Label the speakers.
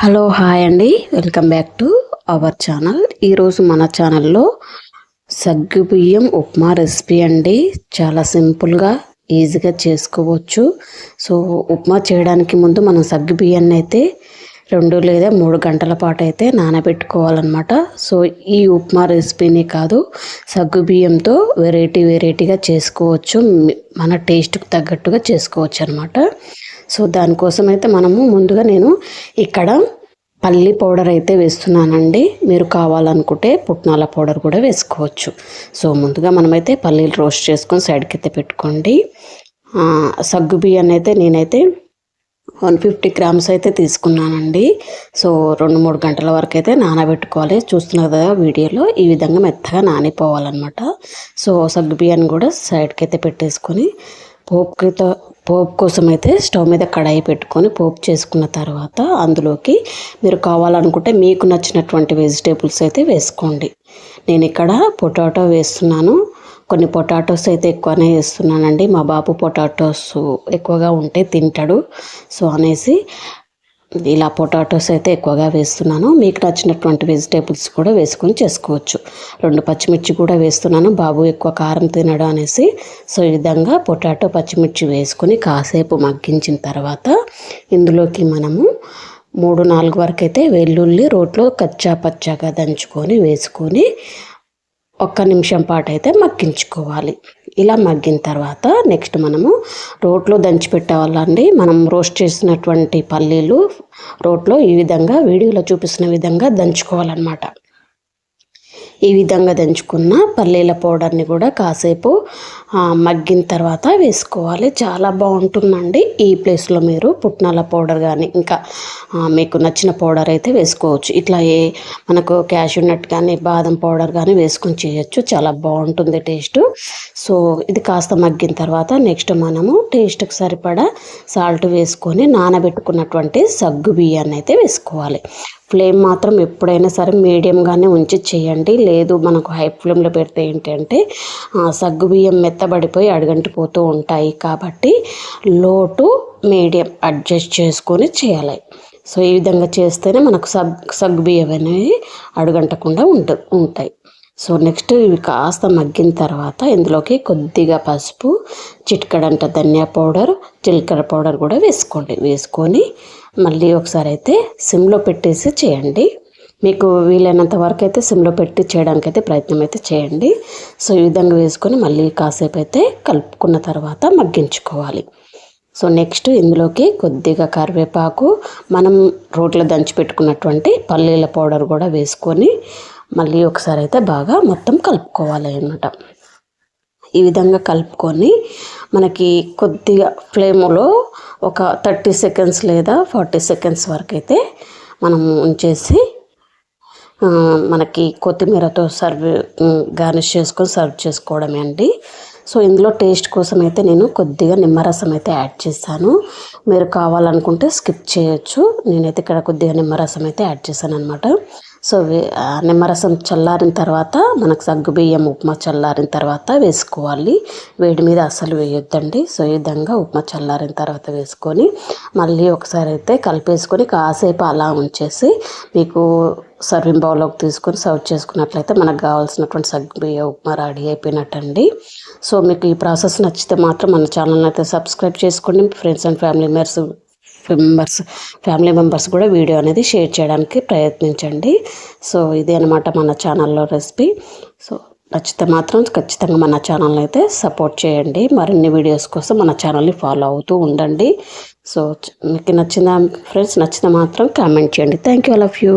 Speaker 1: Hello hi అండి. Welcome back to our channel. ఈరోజు మన ఛానల్లో సగ్గుబియ్యం ఉప్మా రెసిపీ అండి. చాలా సింపుల్గా ఈజీగా చేసుకోవచ్చు. సో ఉప్మా చేయడానికి ముందు మనం సగ్గుబియ్యాన్ని అయితే రెండు లేదా మూడు గంటల పాటు అయితే నానబెట్టుకోవాలన్నమాట. సో ఈ ఉప్మా రెసిపీని కాదు సగ్గు బియ్యంతో వెరైటీ వెరైటీగా చేసుకోవచ్చు. మన టేస్ట్కి తగ్గట్టుగా చేసుకోవచ్చు అనమాట సో దానికోసం అయితే మనము ముందుగా నేను ఇక్కడ పల్లి పౌడర్ అయితే వేస్తున్నానండి. మీరు కావాలనుకుంటే పుట్నాల పౌడర్ కూడా వేసుకోవచ్చు. సో ముందుగా మనమైతే పల్లీలు రోస్ట్ చేసుకొని సైడ్కి అయితే పెట్టుకోండి. సగ్గు బియ్యాన్ని అయితే నేనైతే వన్ ఫిఫ్టీ గ్రామ్స్ అయితే తీసుకున్నానండి. సో రెండు మూడు గంటల వరకు అయితే నానబెట్టుకోవాలి. చూస్తున్నారు కదా వీడియోలో ఈ విధంగా మెత్తగా నానిపోవాలన్నమాట. సో సగ్గు బియ్యాన్ని కూడా సైడ్కి అయితే పెట్టేసుకొని పోపుతో పోపు కోసం అయితే స్టవ్ మీద కడాయి పెట్టుకొని పోపు చేసుకున్న తర్వాత అందులోకి మీరు కావాలనుకుంటే మీకు నచ్చినటువంటి వెజిటేబుల్స్ అయితే వేసుకోండి. నేను ఇక్కడ పొటాటో వేస్తున్నాను. కొన్ని పొటాటోస్ అయితే ఎక్కువనే వేస్తున్నానండి. మా బాబు పొటాటోస్ ఎక్కువగా ఉంటే తింటాడు. సో అనేసి ఇలా పొటాటోస్ అయితే ఎక్కువగా వేస్తున్నాను. మీకు నచ్చినటువంటి వెజిటేబుల్స్ కూడా వేసుకొని చేసుకోవచ్చు. రెండు పచ్చిమిర్చి కూడా వేస్తున్నాను. బాబు ఎక్కువ కారం తినడం అనేసి. సో ఈ విధంగా పొటాటో పచ్చిమిర్చి వేసుకొని కాసేపు మగ్గించిన తర్వాత ఇందులోకి మనము మూడు నాలుగు వరకు అయితే వెల్లుల్లి రోట్లో కచ్చా పచ్చాగా దంచుకొని వేసుకొని ఒక్క నిమిషం పాటు అయితే మగ్గించుకోవాలి. ఇలా మగ్గిన తర్వాత నెక్స్ట్ మనము రోట్లో దంచి పెట్టేవాళ్ళండి. మనం రోస్ట్ చేసినటువంటి పల్లీలు రోట్లో ఈ విధంగా వీడియోలో చూపిస్తున్న విధంగా దంచుకోవాలన్నమాట. ఈ విధంగా దంచుకున్న పల్లీల పౌడర్ని కూడా కాసేపు మగ్గిన తర్వాత వేసుకోవాలి. చాలా బాగుంటుందండి. ఈ ప్లేస్లో మీరు పుట్నాల పౌడర్ కానీ ఇంకా మీకు నచ్చిన పౌడర్ అయితే వేసుకోవచ్చు. ఇట్లా ఏ మనకు క్యాషూ నట్ కానీ బాదం పౌడర్ కానీ వేసుకొని చేయొచ్చు. చాలా బాగుంటుంది టేస్ట్. సో ఇది కాస్త మగ్గిన తర్వాత నెక్స్ట్ మనము టేస్ట్కి సరిపడా సాల్ట్ వేసుకొని నానబెట్టుకున్నటువంటి సగ్గు బియ్యాన్ని అయితే వేసుకోవాలి. ఫ్లేమ్ మాత్రం ఎప్పుడైనా సరే మీడియంగానే ఉంచి చేయండి. లేదు మనకు హై ఫ్లేమ్లో పెడితే ఏంటంటే సగ్గుబియ్యం మెత్తబడిపోయి అడుగంటిపోతూ ఉంటాయి. కాబట్టి లోటు మీడియం అడ్జస్ట్ చేసుకొని చేయాలి. సో ఈ విధంగా చేస్తేనే మనకు సగ్ సగ్గుబియ్యం అనేవి అడుగంటకుండా ఉంట ఉంటాయి. సో నెక్స్ట్ ఇవి కాస్త మగ్గిన తర్వాత ఇందులోకి కొద్దిగా పసుపు చిట్కడంట ధనియా పౌడర్ జీలకర్ర పౌడర్ కూడా వేసుకోండి. వేసుకొని మళ్ళీ ఒకసారి అయితే సిమ్లో పెట్టేసి చేయండి. మీకు వీలైనంత వరకు అయితే సిమ్లో పెట్టి చేయడానికి అయితే ప్రయత్నం అయితే చేయండి. సో ఈ విధంగా వేసుకొని మళ్ళీ కాసేపు అయితే కలుపుకున్న తర్వాత మగ్గించుకోవాలి. సో నెక్స్ట్ ఇందులోకి కొద్దిగా కరివేపాకు మనం రోట్లో దంచి పెట్టుకున్నటువంటి పల్లీల పౌడర్ కూడా వేసుకొని మళ్ళీ ఒకసారి అయితే బాగా మొత్తం కలుపుకోవాలి అన్నమాట. ఈ విధంగా కలుపుకొని మనకి కొద్దిగా ఫ్లేమ్లో ఒక థర్టీ సెకండ్స్ లేదా ఫార్టీ సెకండ్స్ వరకు అయితే మనం ఉంచేసి మనకి కొత్తిమీరతో సర్వ్ గార్నిష్ చేసుకొని సర్వ్ చేసుకోవడమే అండి. సో ఇందులో టేస్ట్ కోసం అయితే నేను కొద్దిగా నిమ్మరసం అయితే యాడ్ చేశాను మీరు కావాలనుకుంటే స్కిప్ చేయొచ్చు. నేనైతే ఇక్కడ కొద్దిగా నిమ్మరసం అయితే యాడ్ చేశాను అనమాట సో నిమ్మరసం చల్లారిన తర్వాత మనకు సగ్గుబియ్యం ఉప్మా చల్లారిన తర్వాత వేసుకోవాలి. వేడి మీద అసలు వేయొద్దండి. సో ఈ విధంగా ఉప్మా చల్లారిన తర్వాత వేసుకొని మళ్ళీ ఒకసారి అయితే కలిపేసుకొని కాసేపు అలా ఉంచేసి మీకు సర్వింగ్ బౌల్లోకి తీసుకొని సర్వ్ చేసుకున్నట్లయితే మనకు కావాల్సినటువంటి సగ్గుబియ్య ఉప్మా రెడీ అయిపోయినట్టండి. సో మీకు ఈ ప్రాసెస్ నచ్చితే మాత్రం మన ఛానల్ని అయితే సబ్స్క్రైబ్ చేసుకోండి. Friends and family members members family members కూడా వీడియో అనేది షేర్ చేయడానికి ప్రయత్నించండి. సో ఇది అనమాట మన ఛానల్లో రెసిపీ. సో నచ్చితే మాత్రం ఖచ్చితంగా మన ఛానల్ని అయితే సపోర్ట్ చేయండి. మరిన్ని వీడియోస్ కోసం మన ఛానల్ని ఫాలో అవుతూ ఉండండి. సో మీకు నచ్చిన ఫ్రెండ్స్ నచ్చితే మాత్రం కామెంట్ చేయండి. Thank you all of you.